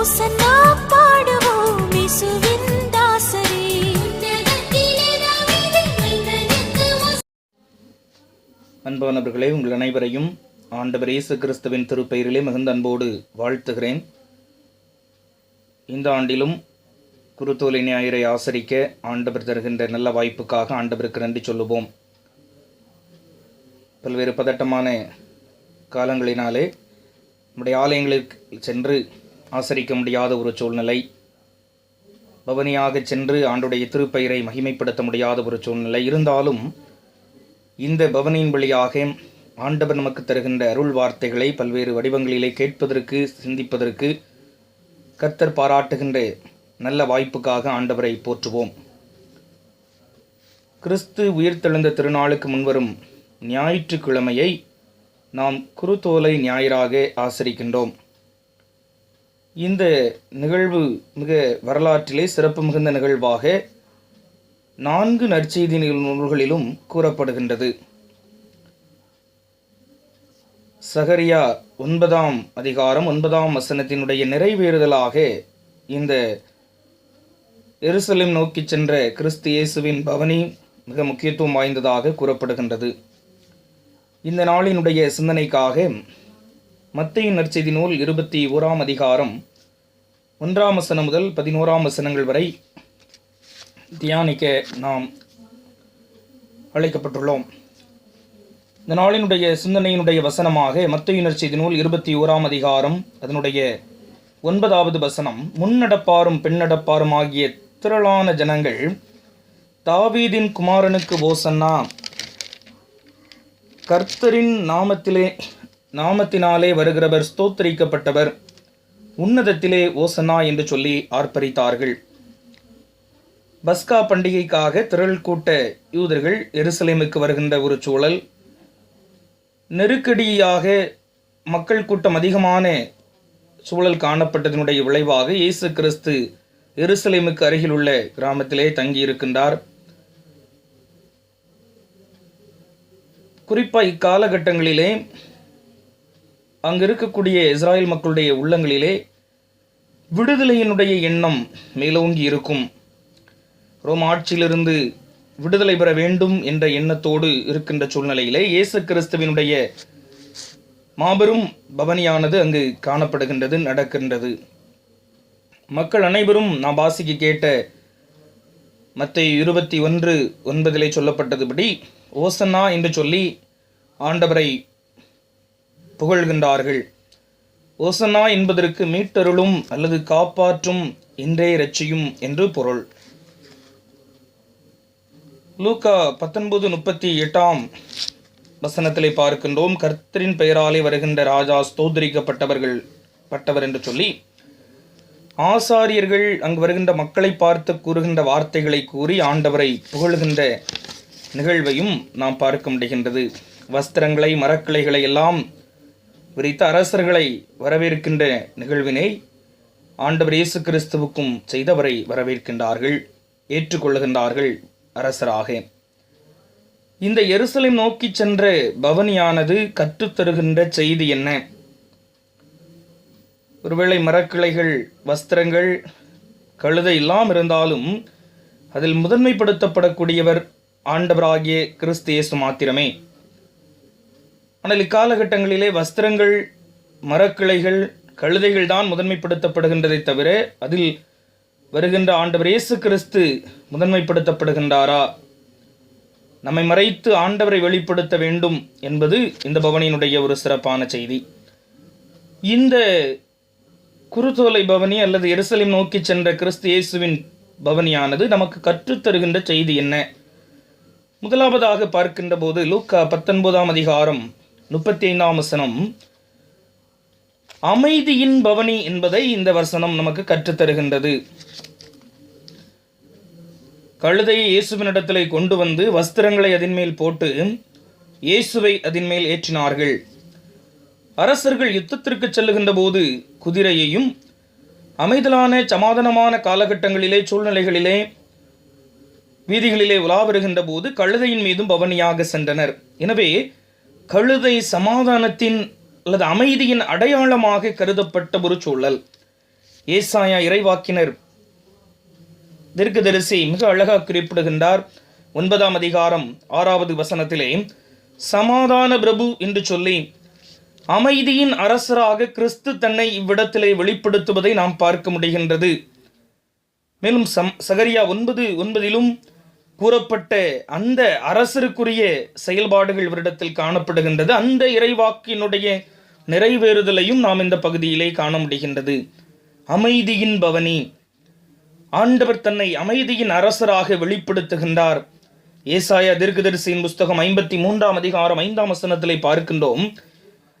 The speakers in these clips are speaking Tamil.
ஓசன்னா பாடுவோம் தாசரே. அன்பானவர்களே உங்கள் அனைவரையும் ஆண்டவர் இயேசு கிறிஸ்துவின் திருப்பெயரிலே மிகுந்த அன்போடு வாழ்த்துகிறேன். இந்த ஆண்டிலும் குருத்தோலை ஞாயிறை ஆசரிக்க ஆண்டவர் தருகின்ற நல்ல வாய்ப்புக்காக ஆண்டவருக்கு நன்றி சொல்லுவோம். பல்வேறு பதட்டமான காலங்களினாலே நம்முடைய ஆலயங்களுக்கு சென்று ஆசரிக்க முடியாத ஒரு சூழ்நிலை. பவனியாக சென்று ஆண்டுடைய திருப்பெயரை மகிமைப்படுத்த முடியாத ஒரு சூழ்நிலை. இருந்தாலும் இந்த பவனியின் வழியாக ஆண்டவர் நமக்கு தருகின்ற அருள் வார்த்தைகளை பல்வேறு வடிவங்களிலே கேட்பதற்கு சிந்திப்பதற்கு கர்த்தர் பாராட்டுகின்ற நல்ல வாய்ப்புக்காக ஆண்டவரை போற்றுவோம். கிறிஸ்து உயிர்த்தெழுந்த திருநாளுக்கு முன்வரும் ஞாயிற்றுக்கிழமையை நாம் குருத்தோலை ஞாயிறாக ஆசரிக்கின்றோம். இந்த நிகழ்வு மிக வரலாற்றிலே சிறப்பு மிகுந்த நிகழ்வாக நான்கு நற்செய்தி நூல்களிலும் கூறப்படுகின்றது. சகரியா ஒன்பதாம் அதிகாரம் ஒன்பதாம் வசனத்தினுடைய நிறைவேறுதலாக இந்த எருசலேம் நோக்கி சென்ற கிறிஸ்து இயேசுவின் பவனி மிக முக்கியத்துவம் வாய்ந்ததாக கூறப்படுகின்றது. இந்த நாளினுடைய சிந்தனைக்காக மத்திய நற்செய்தி நூல் இருபத்தி ஓராம் அதிகாரம் ஒன்றாம் வசனம் முதல் பதினோராம் வசனங்கள் வரை தியானிக்க நாம் அழைக்கப்பட்டுள்ளோம். இந்த நாளினுடைய சிந்தனையினுடைய வசனமாக மத்தியினர் செய்தி நூல் இருபத்தி ஓராம் அதிகாரம் அதனுடைய ஒன்பதாவது வசனம் முன்னடப்பாரும் பெண்ணடப்பாரும் ஆகிய திரளான ஜனங்கள் தாவீதின் குமாரனுக்கு ஓசன்னா கர்த்தரின் நாமத்திலே நாமத்தினாலே வருகிறவர் ஸ்தோத்தரிக்கப்பட்டவர். உன்னதத்திலே ஓசனா என்று சொல்லி ஆர்ப்பரித்தார்கள். பஸ்கா பண்டிகைக்காக திரள் கூட்ட யூதர்கள் எருசலேமுக்கு வருகின்ற ஒரு சூழல். நெருக்கடியாக மக்கள் கூட்டம் அதிகமான சூழல் காணப்பட்டதனுடைய விளைவாக இயேசு கிறிஸ்து எருசலேமுக்கு அருகில் உள்ள கிராமத்திலே தங்கியிருக்கின்றார். குறிப்பாக இக்காலகட்டங்களிலே அங்கு இருக்கக்கூடிய இஸ்ராயல் மக்களுடைய உள்ளங்களிலே விடுதலையினுடைய எண்ணம் மேலோங்கி இருக்கும். ரோம் ஆட்சியிலிருந்து விடுதலை பெற வேண்டும் என்ற எண்ணத்தோடு இருக்கின்ற சூழ்நிலையிலே இயேசு கிறிஸ்துவினுடைய மாபெரும் பவனியானது அங்கு காணப்படுகின்றது நடக்கின்றது. மக்கள் அனைவரும் நாம் பாசிக்கு கேட்ட மத்தை இருபத்தி ஒன்று ஒன்பதிலே சொல்லப்பட்டதுபடி ஓசன்னா என்று சொல்லி ஆண்டவரை புகழ்கின்றார்கள். ஓசன்னா என்பதற்கு மீட்டருளும் அல்லது காப்பாற்றும் இன்றே ரட்சியும் என்று பொருள். லூக்கா பத்தொன்பது முப்பத்தி எட்டாம் வசனத்திலே பார்க்கின்றோம் கர்த்தரின் பெயராலே வருகின்ற ராஜா ஸ்தோதரிக்கப்பட்டவர்கள் பட்டவர் என்று சொல்லி ஆசாரியர்கள் அங்கு வருகின்ற மக்களை பார்த்து கூறுகின்ற வார்த்தைகளை கூறி ஆண்டவரை புகழ்கின்ற நிகழ்வையும் நாம் பார்க்க முடிகின்றது. வஸ்திரங்களை மரக்கிளைகளை எல்லாம் விரித்த அரசர்களை வரவேற்கின்ற நிகழ்வினை ஆண்டவர் இயேசு கிறிஸ்துவுக்கும் செய்தவரை வரவேற்கின்றார்கள் ஏற்றுக்கொள்கின்றார்கள் அரசராக. இந்த எருசலேம் நோக்கி சென்ற பவனியானது கற்றுத்தருகின்ற செய்தி என்ன? ஒருவேளை மரக்கிளைகள் வஸ்திரங்கள் கழுதை எல்லாம் இருந்தாலும் அதில் முதன்மைப்படுத்தப்படக்கூடியவர் ஆண்டவராகிய கிறிஸ்து இயேசு மாத்திரமே. ஆனால் இக்காலகட்டங்களிலே வஸ்திரங்கள் மரக்கிளைகள் கழுதைகள் தான் முதன்மைப்படுத்தப்படுகின்றதை தவிர அதில் வருகின்ற ஆண்டவர் இயேசு கிறிஸ்து முதன்மைப்படுத்தப்படுகின்றாரா? நம்மை மறைத்து ஆண்டவரை வெளிப்படுத்த வேண்டும் என்பது இந்த பவனியினுடைய ஒரு சிறப்பான செய்தி. இந்த குருத்தோலை பவனி அல்லது எருசலேம் நோக்கி சென்ற கிறிஸ்து இயேசுவின் பவனியானது நமக்கு கற்றுத்தருகின்ற செய்தி என்ன? முதலாவதாக பார்க்கின்ற போது லூக்கா பத்தொன்பதாம் அதிகாரம் முப்பத்தி ஐந்தாம் வசனம். அமைதியின் பவனி என்பதை இந்த வசனம் நமக்கு கற்றுத்தருகின்றது. கழுதையை இயேசுவினிடத்திலே கொண்டு வந்து வஸ்திரங்களை அதன்மேல் போட்டு இயேசுவை அதன்மேல் ஏற்றினார்கள். அரசர்கள் யுத்தத்திற்கு செல்லுகின்ற போது குதிரையையும் அமைதலான சமாதானமான காலகட்டங்களிலே சூழ்நிலைகளிலே வீதிகளிலே உலா வருகின்ற போது கழுதையின் மீதும் பவனியாக சென்றனர். எனவே கழுதை சமாதானத்தின் அல்லது அமைதியின் அடையாளமாக கருதப்பட்ட ஒரு சூழல். ஏசாயா இறைவாக்கினர் தீர்க்கதரிசி மிக அழகாக குறிப்பிடுகின்றார். ஒன்பதாம் அதிகாரம் ஆறாவது வசனத்திலே சமாதான பிரபு என்று சொல்லி அமைதியின் அரசராக கிறிஸ்து தன்னை இவ்விடத்திலே வெளிப்படுத்துவதை நாம் பார்க்க முடிகின்றது. மேலும் சம் சகரியா ஒன்பது ஒன்பதிலும் கூறப்பட்ட அந்த அரசருக்குரிய செயல்பாடுகள் இவரிடத்தில் காணப்படுகின்றது. அந்த இறைவாக்கினுடைய நிறைவேறுதலையும் நாம் இந்த பகுதியிலே காண முடிகின்றது. அமைதியின் பவனி. ஆண்டவர் தன்னை அமைதியின் அரசராக வெளிப்படுத்துகின்றார். ஏசாயா தீர்க்கதரிசியின் புஸ்தகம் ஐம்பத்தி மூன்றாம் அதிகாரம் ஐந்தாம் வசனத்திலே பார்க்கின்றோம்.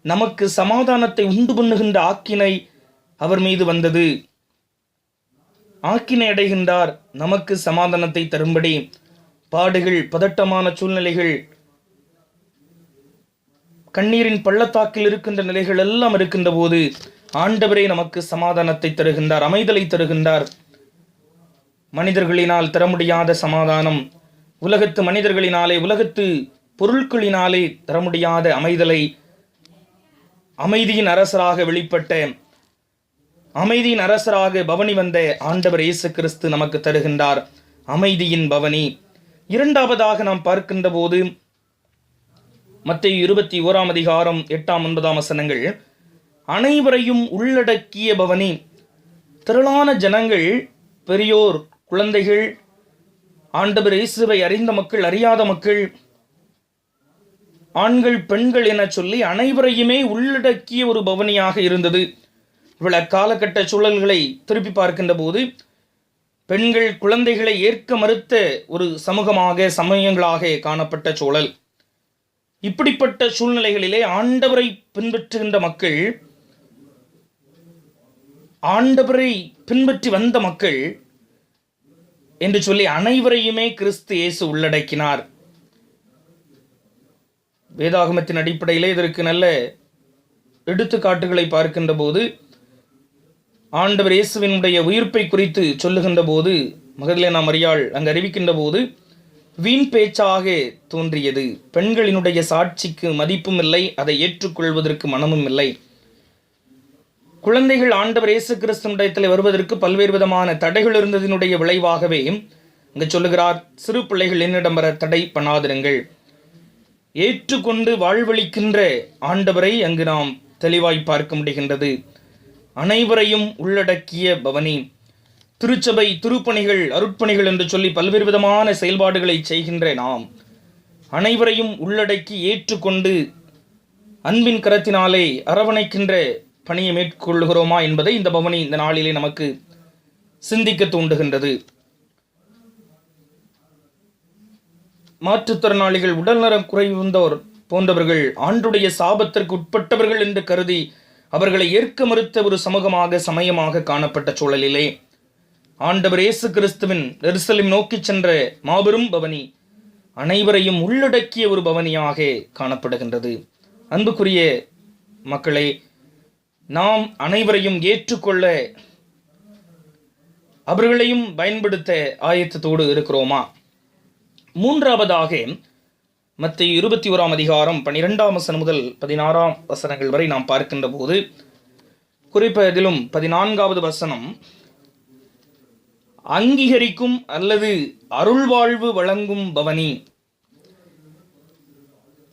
நமக்கு சமாதானத்தை உண்டு பண்ணுகின்ற ஆக்கினை அவர் மீது வந்தது. ஆக்கினை அடைகின்றார். நமக்கு சமாதானத்தை தரும்படி. பாடுகள் பதட்டமான சூழ்நிலைகள் கண்ணீரின் பள்ளத்தாக்கில் இருக்கின்ற நிலைகள் எல்லாம் இருக்கின்ற போது ஆண்டவரே நமக்கு சமாதானத்தை தருகின்றார் அமைதலை தருகின்றார். மனிதர்களினால் தர முடியாத சமாதானம் உலகத்து மனிதர்களினாலே உலகத்து பொருட்களினாலே தர முடியாத அமைதலை அமைதியின் அரசராக வெளிப்பட்ட அமைதியின் அரசராக பவனி வந்த ஆண்டவர் இயேசு கிறிஸ்து நமக்கு தருகின்றார். அமைதியின் பவனி. இரண்டாவதாக நாம் பார்க்கின்ற போது மத்திய இருபத்தி ஓராம் அதிகாரம் எட்டாம் ஒன்பதாம் வசனங்கள் அனைவரையும் உள்ளடக்கிய பவனி திரளான ஜனங்கள் பெரியோர் குழந்தைகள் ஆண்டவர் இயேசுவை அறிந்த மக்கள் அறியாத மக்கள் ஆண்கள் பெண்கள் என சொல்லி அனைவரையுமே உள்ளடக்கிய ஒரு பவனியாக இருந்தது. இவ்வளவு காலகட்ட சூழல்களை திருப்பி பார்க்கின்ற போது பெண்கள் குழந்தைகளை ஏற்க மறுத்த ஒரு சமூகமாக சமயங்களாக காணப்பட்ட சூழல். இப்படிப்பட்ட சூழ்நிலைகளிலே ஆண்டவரை பின்பற்றுகின்ற மக்கள் ஆண்டவரை பின்பற்றி வந்த மக்கள் என்று சொல்லி அனைவரையுமே கிறிஸ்து இயேசு உள்ளடக்கினார். வேதாகமத்தின் அடிப்படையிலே இதற்கு நல்ல எடுத்துக்காட்டுகளை பார்க்கின்ற போது ஆண்டவர் இயேசுவினுடைய உயிர்ப்பை குறித்து சொல்லுகின்ற போது மகதலேனா மரியாள் அங்கு அறிவிக்கின்ற போது வீண் பேச்சாக தோன்றியது. பெண்களினுடைய சாட்சிக்கு மதிப்பும் இல்லை அதை ஏற்றுக்கொள்வதற்கு மனமும் இல்லை. குழந்தைகள் ஆண்டவர் இயேசு கிறிஸ்துவனிடத்தில் வருவதற்கு பல்வேறு விதமான தடைகள் இருந்ததினுடைய விளைவாகவே இங்கு சொல்லுகிறார் சிறு பிள்ளைகள் என்னிடம் வர தடை பண்ணாதிருங்கள். ஏற்றுக்கொண்டு வாழ்வளிக்கின்ற ஆண்டவரை அங்கு நாம் தெளிவாய் பார்க்க முடிகின்றது. அனைவரையும் உள்ளடக்கிய பவனி. திருச்சபை திருப்பணிகள் அருட்பணிகள் என்று சொல்லி பல்வேறு விதமான செயல்பாடுகளை செய்கின்ற நாம். அனைவரையும் உள்ளடக்கி ஏற்றுக்கொண்டு அன்பின் கரத்தினாலே அரவணைக்கின்ற பணியை மேற்கொள்கிறோமா என்பதை இந்த பவனி இந்த நாளிலே நமக்கு சிந்திக்க தூண்டுகின்றது. மாற்றுத்திறனாளிகள் உடல்நலம் குறைவுந்தோர் போன்றவர்கள் ஆண்டுடைய சாபத்திற்கு உட்பட்டவர்கள் என்று கருதி அவர்களை ஏற்க மறுத்த ஒரு சமூகமாக சமயமாக காணப்பட்ட சூழலிலே ஆண்டவர் இயேசு கிறிஸ்துவின் எருசலிம் நோக்கிச் சென்ற மாபெரும் பவனி அனைவரையும் உள்ளடக்கிய ஒரு பவனியாக காணப்படுகின்றது. அன்புக்குரிய மக்களே நாம் அனைவரையும் ஏற்றுக்கொள்ள அவர்களையும் பயன்படுத்த ஆயத்தத்தோடு இருக்கிறோமா? மூன்றாவதாக மத்திய இருபத்தி ஓராம் அதிகாரம் பனிரெண்டாம் வசனம் முதல் பதினாறாம் வசனங்கள் வரை நாம் பார்க்கின்ற போது குறிப்பதிலும் பதினான்காவது வசனம் அங்கீகரிக்கும் அல்லது அருள்வாழ்வு வழங்கும் பவனி.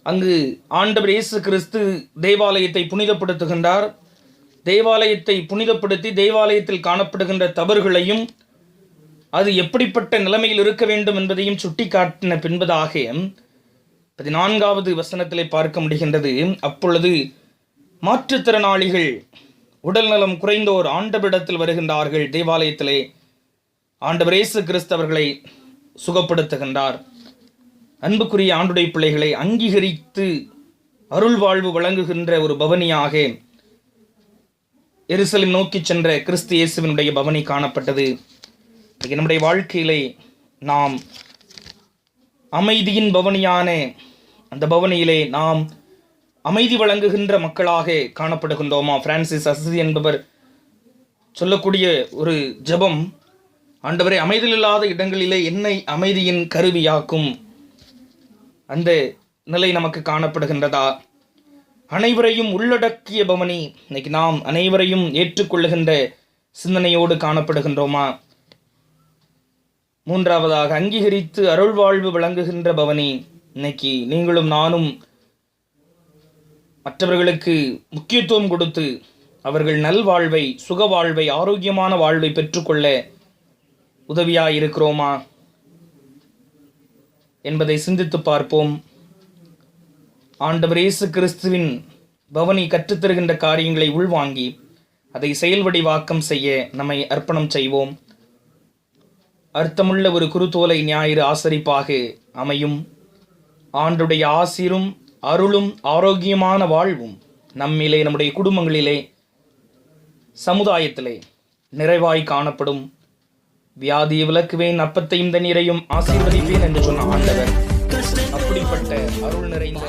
அங்கு ஆண்டவர் இயேசு கிறிஸ்து தேவாலயத்தை புனிதப்படுத்துகின்றார். தேவாலயத்தை புனிதப்படுத்தி தேவாலயத்தில் காணப்படுகின்ற தவறுகளையும் அது எப்படிப்பட்ட நிலைமையில் இருக்க வேண்டும் என்பதையும் சுட்டிக்காட்டின பின்பதாக பதினான்காவது வசனத்திலே பார்க்க முடிகின்றது அப்பொழுது மாற்றுத்திறனாளிகள் உடல்நலம் குறைந்தோர் ஆண்டவரிடத்தில் வருகின்றார்கள் தேவாலயத்திலே ஆண்டவர் இயேசு கிறிஸ்தவர்களை சுகப்படுத்துகின்றார். அன்புக்குரிய ஆண்டுடைய பிள்ளைகளை அங்கீகரித்து அருள் வாழ்வு வழங்குகின்ற ஒரு பவனியாக எருசலேம் நோக்கி சென்ற கிறிஸ்து இயேசுவினுடைய பவனி காணப்பட்டது. நம்முடைய வாழ்க்கையிலே நாம் அமைதியின் பவனியான அந்த பவனியிலே நாம் அமைதி வழங்குகின்ற மக்களாக காணப்படுகின்றோமா? பிரான்சிஸ் அசதி என்பவர் சொல்லக்கூடிய ஒரு ஜெபம் ஆண்டவரை அமைதியில்லாத இடங்களிலே என்னை அமைதியின் கருவியாக்கும். அந்த நிலை நமக்கு காணப்படுகின்றதா? அனைவரையும் உள்ளடக்கிய பவனி இன்னைக்கு நாம் அனைவரையும் ஏற்றுக்கொள்ளுகின்ற சிந்தனையோடு காணப்படுகின்றோமா? மூன்றாவதாக அங்கீகரித்து அருள்வாழ்வு வழங்குகின்ற பவனி இன்னைக்கு நீங்களும் நானும் மற்றவர்களுக்கு முக்கியத்துவம் கொடுத்து அவர்கள் நல்வாழ்வை சுக வாழ்வை ஆரோக்கியமான வாழ்வை பெற்றுக்கொள்ள உதவியாக இருக்கிறோமா என்பதை சிந்தித்து பார்ப்போம். ஆண்டவர் இயேசு கிறிஸ்துவின் பவனி கற்றுத்தருகின்ற காரியங்களை உள்வாங்கி அதை செயல்வடிவாக்கம் செய்ய நம்மை அர்ப்பணம் செய்வோம். அர்த்தமுள்ள ஒரு குருத்தோலை ஞாயிறு ஆசரிப்பாக அமையும். ஆண்டுடைய ஆசிரும் அருளும் ஆரோக்கியமான வாழ்வும் நம்மிலே நம்முடைய குடும்பங்களிலே சமுதாயத்திலே நிறைவாய் காணப்படும். வியாதியை விளக்குவேன் அப்பத்தையும் தண்ணீரையும் ஆசீர்வதிப்பேன் என்று சொன்ன ஆண்டவர் அப்படிப்பட்ட அருள் நிறைந்த